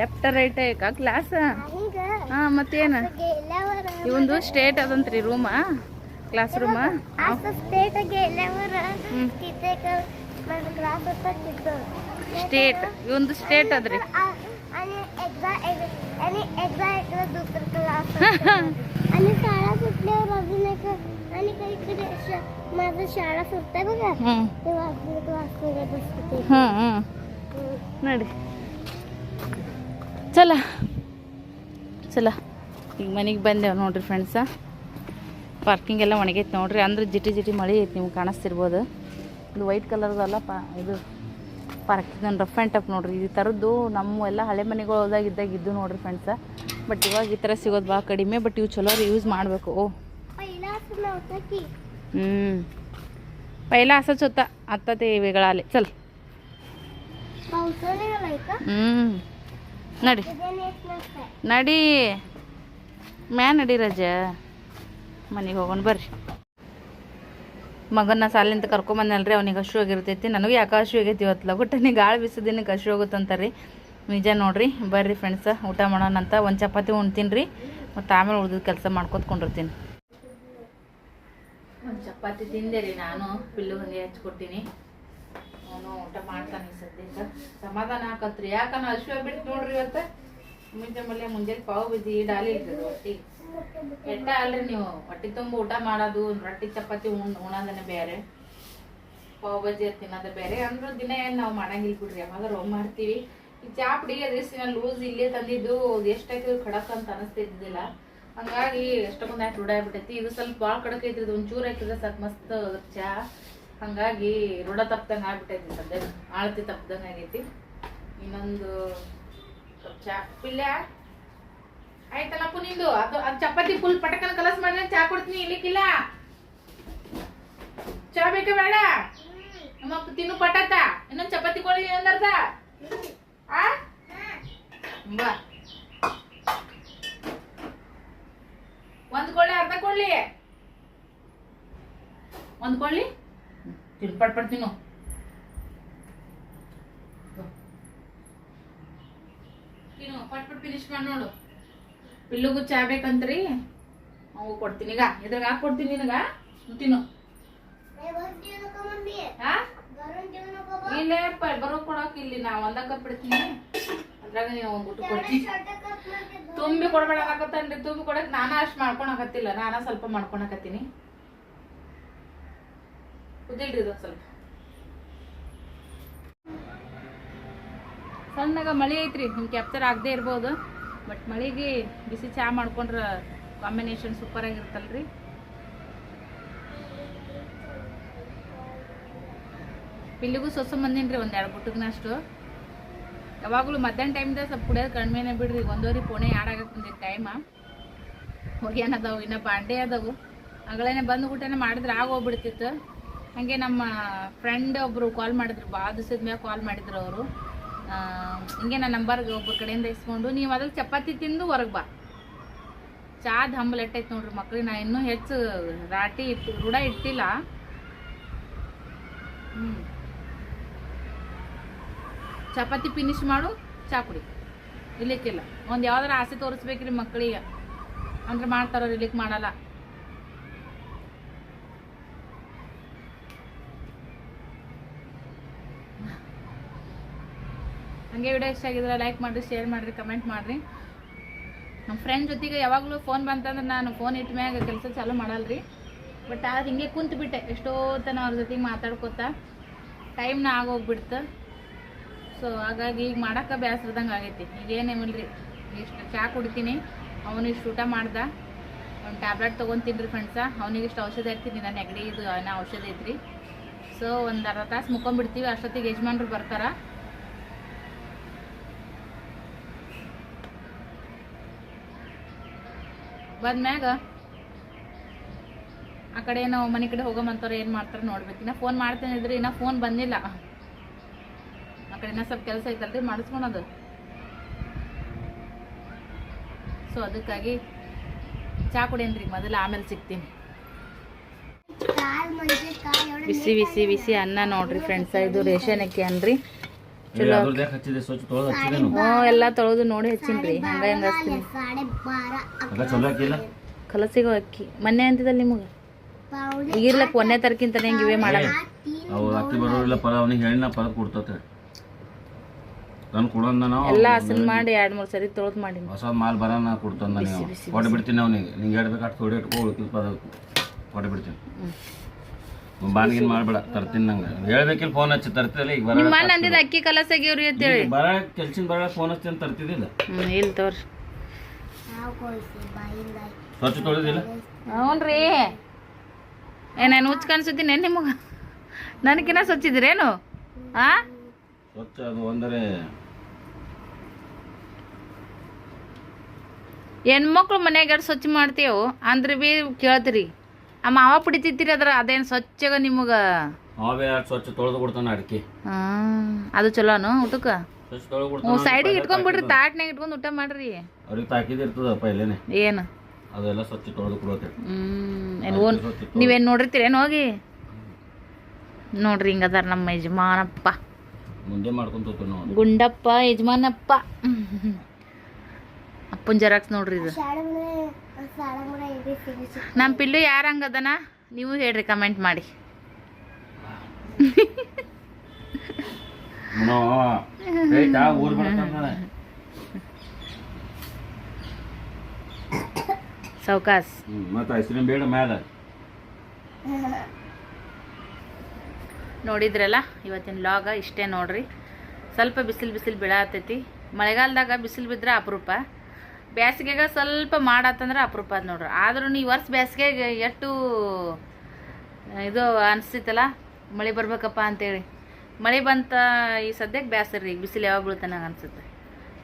ಲೆಫ್ಟ್ ರೈಟ್ ಕ್ಲಾಸ್ ಹಾಂ ಮತ್ತೇನು? ಇವಂದು ಸ್ಟೇಟ್ ಅದಂತ್ರಿ ರೂಮಾ ಕ್ಲಾಸ್ ರೂಮ असं स्टेट गेल्यावर हम्म. तिथे एक माझा क्लास होता तिथं ಸ್ಟೇಟ್ ಇವಂದು ಸ್ಟೇಟ್ ಅದ್ರಿ आ- आणि एकदा एक- आणि एकदा एकदा दुसरं क्लास आणि शाळा सुटल्यावर अजून एक आणि काहीतरी श- माझं शाळा सुटते बघा ಹ್ಞೂ तेव्हा अजून क्लास करत असते ते ಹ್ಞೂ ಹ್ಞೂ ನೋಡಿ ಚಲ ಚಲ ಈಗ ಮನೆಗೆ ಬಂದೇವು ನೋಡ್ರಿ ಫ್ರೆಂಡ್ಸ ಪಾರ್ಕಿಂಗ್ ಎಲ್ಲ ಒಣಗೈತೆ ನೋಡ್ರಿ. ಅಂದ್ರೆ ಜಿಟಿ ಜಿಟಿ ಮಳೆ ಐತೆ ನಿಮ್ಗೆ ಕಾಣಿಸ್ತಿರ್ಬೋದು. ಇದು ವೈಟ್ ಕಲರ್ದಲ್ಲ ಪಾ, ಇದು ಪಾರ್ಕಿಂಗ್ ನಾನು ರಫ್ ಆ್ಯಂಡ್ ಟಫ್ ನೋಡ್ರಿ. ಈ ಥರದ್ದು ನಮ್ಮ ಎಲ್ಲ ಹಳೆ ಮನೆಗಳು ಹೋದಾಗಿದ್ದಾಗ ಇದ್ದು ನೋಡ್ರಿ ಫ್ರೆಂಡ್ಸ ಬಟ್ ಇವಾಗ ಈ ಥರ ಸಿಗೋದು ಭಾಳ ಕಡಿಮೆ ಬಟ್ ಇವು ಚಲೋ ಯೂಸ್ ಮಾಡಬೇಕು. ಓ. ಹ್ಞೂ ಪೈಲ ಹಸ ಚೊತ್ತ ಹತ್ತತೆ ಇವೆಗಳಲ್ಲಿ. ಚಲ್. ಹ್ಞೂ ನಡಿ. ನಡಿ. ಮ್ಯಾ ನಡಿ ರಜಾ. ಮನೆಗೆ ಹೋಗೋಣ ಬರ್ರಿ. ಮಗನ ಸಾಲಿಂದ ಕರ್ಕೊಂಬಂದಲ್ರಿ ಅವ್ನಿಗೆ ಹಶು ಆಗಿರ್ತೈತಿ. ನನಗೂ ಯಾಕೆ ಹಶು ಆಗೈತಿ ಇವತ್ತು ನೀವು ಗಾಳಿ ಬಿಸಿದಿನಕ್ಕೆ ಹಶು ಹೋಗುತ್ತಂತಾರ್ರಿ ನಿಜ ನೋಡ್ರಿ, ಬರ್ರಿ ಫ್ರೆಂಡ್ಸ ಊಟ ಮಾಡೋಣ ಅಂತ. ಒಂದು ಚಪಾತಿ ಉಣ್ತೀನಿ ರೀ ಮತ್ತು ಆಮೇಲೆ ಉಳಿದ ಕೆಲಸ ಮಾಡ್ಕೊತ್ಕೊಂಡಿರ್ತೀನಿ. ಒಂದು ಚಪಾತಿ ತಿಂದೆ ರೀ ನಾನು, ಪಿಲ್ಲು ಹಂಗೆ ಹಚ್ಕೊಟ್ಟಿನಿ ಅವನು ಊಟ ಮಾಡ್ತಾನೆ ಸದ್ಯಕ್ಕೆ. ಸಮಾಧಾನ ಹಾಕತ್ರಿ ಯಾಕನ ಹಶು ಬಿಟ್ಟು ನೋಡ್ರಿ ಇವತ್ತು? ಮುಂಜೆ ಮಲ್ಲೆ ಮುಂಜಾನೆ ಪಾವು ಬಜ್ಜಿ ಡಾಲಿ ಇರ್ತದೆ ರೊಟ್ಟಿ ಎಟ್ಟ ಅಲ್ರಿ ನೀವು. ಹೊಟ್ಟಿ ತುಂಬ ಊಟ ಮಾಡೋದು, ರೊಟ್ಟಿ, ಚಪಾತಿ, ಉಣ್ ಉಣೋದನ್ನ ಬೇರೆ. ಪಾವ್ ಬಜ್ಜಿ ತಿನ್ನೋದು ಬೇರೆ. ಅಂದ್ರೆ ದಿನ ಏನು ನಾವು ಮಾಡಂಗಿಲ್ಲ ಬಿಡ್ರಿ. ಯಾವಾಗ ರೋಮ್ ಮಾಡ್ತೀವಿ. ಈ ಚಾ ಪುಡಿ ಲೂಸ್ ಇಲ್ಲೇ ತಂದಿದ್ದು ಎಷ್ಟು ಹಾಕಿದ್ರು ಖಡಕ್ ಅಂತ ಅನಿಸ್ತಿದ್ದಿಲ್ಲ. ಹಂಗಾಗಿ ಎಷ್ಟೊಂದು ಆಯ್ತು ರೂಢ ಆಗ್ಬಿಟ್ಟೈತಿ. ಇದು ಸ್ವಲ್ಪ ಭಾಳ ಕಡಕ್ ಐತ್ರಿ. ಇದು ಒಂಚೂರು ಹಾಕಿದ್ರೆ ಸಾಕು ಮಸ್ತ್ ಚಾ. ಹಂಗಾಗಿ ರೂಢ ತಪ್ಪದಂಗೆ ಆಗ್ಬಿಟ್ಟೈತಿ ಸದ್ಯ ಆಳ್ತಿ ತಪ್ಪದಂಗೆ ಆಗೈತಿ. ಇನ್ನೊಂದು ಚಾ. ಪಿಲ್ಯ? ಆಯ್ತಲ್ಲಪ್ಪ ನಿಂದು? ಅದು ಅದು ಚಪಾತಿ ಫುಲ್ ಪಟಕನ ಕಲಸ್ ಮಾಡಿದ್ರೆ ಚಾ ಕೊಡ್ತೀನಿ ಇಲ್ಲಿಕ್ಕಿಲ್ಲ. ಚಾ ಬೇಕಾ ಬೇಡ. ನಮ್ಮ ತಿನ್ನು ಪಟಾತ ಇನ್ನೊಂದು ಚಪಾತಿ ಕೊಡಿ ಏನರ್ದ ಆ? ಬಾ. ಒಂದ್ ಕೊಳ್ಳಿ ಅರ್ಧ ಕೊಳ್ಳಿ ಒಂದ್ ಕೊಳ್ಳಿ ತಿನ್ ಪಟ್ ಪಟ್ ತಿನ್ನು. ತಿನ್ನು, ಪಟ್ ಪಟ್ ಫಿನಿಶ್ ಮಾಡಿ ನೋಡು. ಪಿಲ್ಲುಗು ಚಾ ಬೇಕಂತ್ರಿ? ಅವು ಕೊಡ್ತೀನಿ ಈಗ. ಇದ್ರಾಗ ಕೊಡ್ತೀನಿ ನಿನಗ. ತಿನ್ನು. ಇಲ್ಲೇ ಬರೋ ಕೊಡಕ್ ಇಲ್ಲಿ ನಾ ಒಂದ ಕಪ್ ಇಡ್ತೀನಿ. ಅದ್ರಾಗ ನೀವು ಒಂದು ಕೊಡ್ತೀನಿ ತುಂಬಿ ಕೊಡ್ಬೇಡಾಕತ್ತನ್ರಿ ತುಂಬಿ ಕೊಡಕ್ ನಾನ ಅಷ್ಟು ಮಾಡ್ಕೊಳಕತ್ತಿಲ್ಲ ನಾನ ಸ್ವಲ್ಪ ಮಾಡ್ಕೊಳಕತ್ತೀನಿ ಕುದಿಡ್ರಿ ಸ್ವಲ್ಪ. ಸಣ್ಣಗ ಮಳಿ ಐತ್ರಿ ನಿಮ್ ಕ್ಯಾಪ್ಚರ್ ಆಗದೆ ಇರ್ಬೋದು. ಬಟ್ ಮಳೆಗೆ ಬಿಸಿ ಚಾ ಮಾಡ್ಕೊಂಡ್ರೆ ಕಾಂಬಿನೇಷನ್ ಸೂಪರ್ ಆಗಿರುತ್ತಲ್ರಿ? ಪಿಲ್ಲಿಗೂ ಸೊಸ ರೀ ಒಂದು ಎರಡು ಗುಟ್ಟಗನಷ್ಟು. ಯಾವಾಗಲೂ ಮಧ್ಯಾಹ್ನ ಟೈಮ್ದಾಗ ಸ್ವಲ್ಪ ಕುಡಿಯೋದು ಕಡಿಮೆನೇ ಬಿಡ್ರಿ, ಒಂದೂವರೆ ಪೋಣೆ ಆಡಾಗಕ್ಕೆ ಬಂದಿತ್ತು ಟೈಮ ಅದಾವು ಇನ್ನು ಬಾಂಡೆ ಅದಾವು. ಅಗಳೇನೆ ಬಂದು ಊಟನೇ ಮಾಡಿದ್ರೆ ಆಗೋಗ್ಬಿಡ್ತಿತ್ತು ಹಾಗೆ ನಮ್ಮ ಫ್ರೆಂಡ್ ಒಬ್ಬರು ಕಾಲ್ ಮಾಡಿದ್ರು ಭಾಳ ದಿವಸದ ಮ್ಯಾಗ ಕಾಲ್ ಮಾಡಿದ್ರು ಅವರು. ಹಿಂಗೆ ನನ್ನ ನಂಬರ್ಗೆ ಒಬ್ಬರ ಕಡೆಯಿಂದ ಇಸ್ಕೊಂಡು, ನೀವು ಅದ್ರಲ್ಲಿ ಚಪಾತಿ ತಿಂದು ಹೊರಗೆ ಬಾ. ಚಾ ಹಂಬಲ್ ಎಟ್ಟೈತೆ ನೋಡ್ರಿ ಮಕ್ಳಿಗೆ, ನಾ ಇನ್ನೂ ಹೆಚ್ಚು ರಾಟಿ ಇಟ್ಟು, ರೂಢ ಇಟ್ಟಿಲ್ಲ. ಹ್ಞೂ ಚಪಾತಿ ಫಿನಿಶ್ ಮಾಡು ಚಾ ಕುಡಿ. ಇಲ್ಲಿಕ್ಕಿಲ್ಲ. ಒಂದು ಯಾವ್ದಾರ ಆಸೆ ತೋರಿಸ್ಬೇಕ್ರಿ ಮಕ್ಕಳಿಗೆ ಅಂದ್ರೆ ಮಾಡ್ತಾರೋ ಇಲ್ಲಿಕ್ ಮಾಡಲ್ಲ. ಹಂಗೆ ವಿಡಿಯೋ ಇಷ್ಟ ಆಗಿದ್ರೆ ಲೈಕ್ ಮಾಡಿರಿ ಶೇರ್ ಮಾಡಿರಿ ಕಮೆಂಟ್ ಮಾಡಿರಿ. ನಮ್ಮ ಫ್ರೆಂಡ್ ಜೊತೆಗೆ ಯಾವಾಗಲೂ ಫೋನ್ ಬಂತಂದ್ರೆ ನಾನು ಫೋನ್ ಇಟ್ಟ ಮ್ಯಾಗ ಕೆಲಸ ಚಾಲೂ ಮಾಡಲ್ರಿ. ಬಟ್ ಆದ್ರೆ ಹಿಂಗೆ ಕುಂತು ಬಿಟ್ಟೆ, ಎಷ್ಟೋ ತನ ಅವ್ರ ಜೊತೆಗೆ ಮಾತಾಡ್ಕೋತ. ಟೈಮ್ನ ಆಗೋಗ್ಬಿಡ್ತು. ಸೊ ಹಾಗಾಗಿ ಈಗ ಮಾಡಕ್ಕೆ ಬೇಸರದಂಗೆ ಆಗೈತಿ. ಈಗ ಏನೇಮಿಲ್ರಿ ಇಷ್ಟು ಚಹಾ ಕುಡಿತೀನಿ. ಇಷ್ಟು ಊಟ ಮಾಡ್ದ. ಒಂದು ಟ್ಯಾಬ್ಲೆಟ್ ತೊಗೊಂತೀನಿ ರೀ ಫ್ರೆಂಡ್ಸ ಅವನಿಗೆ ಇಷ್ಟು ಔಷಧ ಇರ್ತೀನಿ ನಾನು ನೆಗಡಿ ಇದು, ಏನೋ ಔಷಧ ಐತ್ರಿ. ಸೊ ಒಂದು ಅರ್ಧ ತಾಸು ಮುಕ್ಕೊಂಬಿಡ್ತೀವಿ ಅಷ್ಟೊತ್ತಿಗೆ ಯಜಮಾನ್ರು ಬರ್ತಾರ. ಬಂದ್ಮ್ಯಾಗ ಆ ಕಡೆ ಏನೋ ಮನೆ ಕಡೆ ಹೋಗಮಂತಾರ ಏನು ಮಾಡ್ತಾರ ನೋಡ್ಬೇಕು. ಇನ್ನ ಫೋನ್ ಮಾಡ್ತೇನೆ ಇದ್ರಿ ಇನ್ನ ಫೋನ್ ಬಂದಿಲ್ಲ. ಆ ಕಡೆ ಇನ್ನ ಸ್ವಲ್ಪ ಕೆಲಸ ಐತಲ್ರಿ ಮಾಡಿಸ್ಕೊಳೋದು. ಸೊ ಅದಕ್ಕಾಗಿ ಚಾ ಕುಡಿಯನ್ರಿ ಮೊದಲು ಆಮೇಲೆ ಸಿಗ್ತೀನಿ. ಬಿಸಿ ಬಿಸಿ ಬಿಸಿ ಅನ್ನ ನೋಡ್ರಿ ಫ್ರೆಂಡ್ಸ್ ಇದು ರೇಷನ್ ಅಕ್ಕಿ ಅನ್ರಿ. ಎಲ್ಲ ತೊಳೆದು ನೋಡಿ ಹಚ್ಚಿನ್ರಿ ಹಂಗ ಹೆಂಗ ಹಚ್ತೀನಿ? ಕಲಸಿಗೋ ಅಕ್ಕಿ. ಮೊನ್ನೆ ಅಂತಿದ್ದಲ್ಲ ನಿಮಗೆ? ಈಗಿರ್ಲಕ್ ಈಗ ಇರ್ಲಕ್ಕ ಒಂದೇ ತರಕಿಂತ ಹೆಂಗೆ ಇವೇ ಮಾಡಲ್ಲ ಅವು ಅಕ್ಕಿ ಬರೋರಿಲ್ಲ ಪರ ಅವನಿಗೆ ಹೇಳಿನ ಪರ ಕೊಡ್ತತೆ. ನಾನು ಕೊಡೋಂದ ನಾವು ಎಲ್ಲ ಹಸನ್ ಮಾಡಿ ಎರಡು ಮೂರು ಸರಿ ತೊಳೆದು ಮಾಡಿ ಹೊಸ ಮಾಲ್ ಬರೋಣ ಕೊಡ್ತಾನೆ ಕೊಟ್ಟು ಬಿಡ್ತೀನಿ ಅವನಿಗೆ. ನಿಂಗೆ ಹೇಳ್ಬೇಕು ಅಷ್ಟು ತೊಡೆ ಇಟ್ಕೊ ಉಳ್ಕಿದ ಪದ ಕೊಟ್ಟು ಬಿಡ್ತೀನಿ ಬಾನ್ಗಿನ್ ಮಾಡ್ಬೇಡ ತರ್ತೀನಿ ನಂಗೆ. ಹೇಳ್ಬೇಕಿಲ್ಲ ಫೋನ್ ಹಚ್ಚಿ ತರ್ತಿಲ್ಲ ಈಗ ಬರೋದ ನಿಮ್ಮ ಅಣ್ಣ ಅಂದಿದ್ದು ಅಕ್ಕಿ ಹೇಳಿ. ಅಂತೇಳಿ ಬರ ಕೆಲ್ಸಿನ ಬರ ಫೋನ್ ಹಚ್ತೀನಿ ತರ್ತಿದ್ದಿಲ್ಲ. ಹ್ಞೂ ಇಲ್ಲ ತೋರಿ ಸ್ವಚ್ಛ ತೊಳೆದಿಲ್ಲ? ಹ್ಞೂನ್ರಿ ನಾನು ಹುಚ್ಚ ಕಾಣಿಸುತ್ತೀನಿ ನಿಮಗೆ? ನನಗಿನ್ನ ಸ್ವಚ್ಛಿದ್ರೇನು? ಆ? ಸ್ವಚ್ಛ ಅದು ಅಂದರೆ ಹೆಣ್ಮಕ್ಳು ಮನ್ಯಾಗ ಸ್ವಚ್ಛ ಮಾಡ್ತೇವು ಅಂದ್ರೆ ಬಿ ಕೇಳ್ತೀರಿ. ಆ ಮಾವ ಪುಡಿತಿತ್ತೀರಿ ಅದ್ರ ಅದೇನು ಸ್ವಚ್ಛಗ ನಿಮಗೆ? ಅವೇ ಸ್ವಚ್ಛ ತೊಳೆದು ಕೊಡ್ತಾನೆ ಅಡಿಕೆ. ಹಾಂ ಅದು ಚಲೋನು ಊಟಕ್ಕೆ? ಸ್ವಚ್ಛ ತೊಳೆದು ಕೊಡ್ತಾನೆ ಸೈಡಿಗೆ ಇಟ್ಕೊಂಡ್ಬಿಡ್ರಿ ತಾಟ್ನಾಗ ಇಟ್ಕೊಂಡು ಊಟ ಮಾಡ್ರಿ. ಅವ್ರಿಗೆ ತಾಕಿದಿರ್ತದ ಇಲ್ಲೇನೆ ಏನು? ಅದೆಲ್ಲ ಸ್ವಚ್ಛ ತೊಳೆದು ಕೊಡೋತೆ ಹ್ಞೂ ಓನ್ ನೀವೇನು ನೋಡಿರ್ತೀರೇನು ಹೋಗಿ? ನೋಡ್ರಿ ಹಿಂಗದಾರ ನಮ್ಮ ಯಜಮಾನಪ್ಪ. ಮುಂದೆ ಮಾಡ್ಕೊಂತ ನಾವು. ಗುಂಡಪ್ಪ ಯಜಮಾನಪ್ಪ. ಅಪ್ಪನ ಜೆರಾಕ್ಸ್ ನೋಡ್ರಿ ಇದು. ನಮ್ಮ ಪಿಲ್ಲು ಯಾರು ಹಂಗದನ? ನೀವು ಹೇಳ್ರಿ ಕಮೆಂಟ್ ಮಾಡಿ. ಸೌಕಾಸ್. ಬೇಡ ನೋಡಿದ್ರಲ್ಲ ಇವತ್ತಿನ ಲಾಗ ಇಷ್ಟೇ ನೋಡ್ರಿ. ಸ್ವಲ್ಪ ಬಿಸಿಲು ಬಿಸಿಲು ಬೀಳಾತೈತಿ. ಮಳೆಗಾಲದಾಗ ಬಿಸಿಲು ಬಿದ್ರೆ ಅಪರೂಪ. ಬೇಸಿಗೆಗೆ ಸ್ವಲ್ಪ ಮಾಡತ್ತಂದ್ರೆ ಅಪರೂಪ ಅದು ನೋಡ್ರಿ. ಆದ್ರೂ ಈ ವರ್ಷ ಬೇಸಿಗೆಗೆ ಎಷ್ಟು, ಇದು ಅನಿಸ್ತೈತಲ್ಲ ಮಳೆ ಬರ್ಬೇಕಪ್ಪ ಅಂತೇಳಿ. ಮಳೆ ಬಂತ ಈ ಸದ್ಯಕ್ಕೆ ಬೇಸರಿ ರೀ ಬಿಸಿಲು ಯಾವಾಗ ಬೀಳ್ತಾನೆ ಅನಿಸುತ್ತೆ.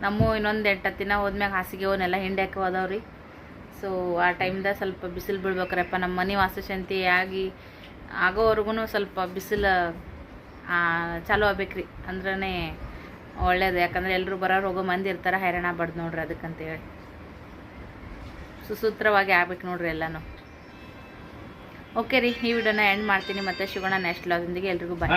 ನಮ್ಮ ಇನ್ನೊಂದು ಎಂಟು ದಿನ ಹೋದ್ಮ್ಯಾಗ ಹಾಸಿಗೆ ಅವನ್ನೆಲ್ಲ ಹಿಂಡ್ಯಾಕ ಹೋದವ್ರಿ ಸೊ ಆ ಟೈಮ್ದಾಗ ಸ್ವಲ್ಪ ಬಿಸಿಲು ಬೀಳ್ಬೇಕ್ರಪ್ಪ. ನಮ್ಮ ಮನೆ ವಾಸ್ತುಶಾಂತಿ ಆಗಿ ಆಗೋವರೆಗೂ ಸ್ವಲ್ಪ ಬಿಸಿಲು ಚಾಲು ರೀ ಅಂದ್ರೇ ಒಳ್ಳೇದು. ಯಾಕಂದ್ರೆ ಎಲ್ಲರೂ ಬರೋರು ಹೋಗೋ ಮಂದಿ ಇರ್ತಾರೆ, ಹೈರಾಣ ಆಗ್ಬಾರ್ದು ನೋಡ್ರಿ ಅದಕ್ಕಂತೇಳಿ. ಸುಸೂತ್ರವಾಗಿ ಆಗ್ಬೇಕು ನೋಡ್ರಿ ಎಲ್ಲಾನು. ಓಕೆ ರೀ, ಈ ವಿಡಿಯೋನ ಎಂಡ್ ಮಾಡ್ತೀನಿ ಮತ್ತೆ ಸಿಗೋಣ ನೆಕ್ಸ್ಟ್ ಲಾಗಿಂದಿಗೆ ಎಲ್ರಿಗೂ ಬಾಯ್